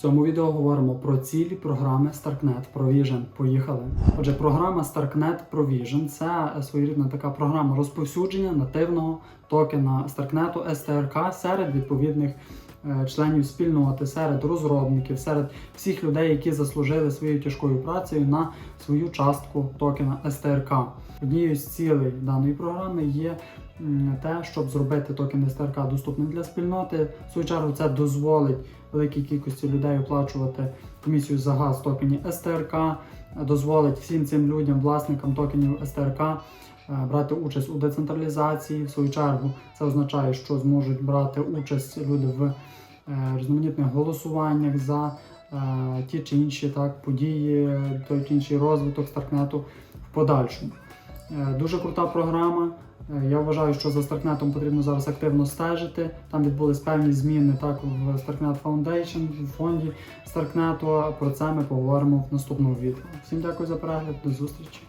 В цьому відео говоримо про цілі програми StarkNet Provision. Поїхали. Отже, програма StarkNet Provision це своєрідна така програма розповсюдження нативного токена StarkNet STRK серед відповідних е, членів спільноти, серед розробників, серед всіх людей, які заслужили своєю тяжкою працею на свою частку токена STRK. Однією з цілей даної програми є те, щоб зробити токен STRK доступним для спільноти. В свою чергу це дозволить великій кількості людей оплачувати комісію за газ токені STRK, дозволить всім цим людям, власникам токенів STRK, е, брати участь у децентралізації. В свою чергу це означає, що зможуть брати участь люди в е, різноманітних голосуваннях за е, ті чи інші так, події, той чи інший розвиток Старкнету в подальшому. Е, Дуже крута програма. Е, Я вважаю, що за Старкнетом потрібно зараз активно стежити. Там відбулись певні зміни так в Starknet Foundation, в фонді Старкнету. Про це ми поговоримо в наступному відео. Всім дякую за перегляд, до зустрічі.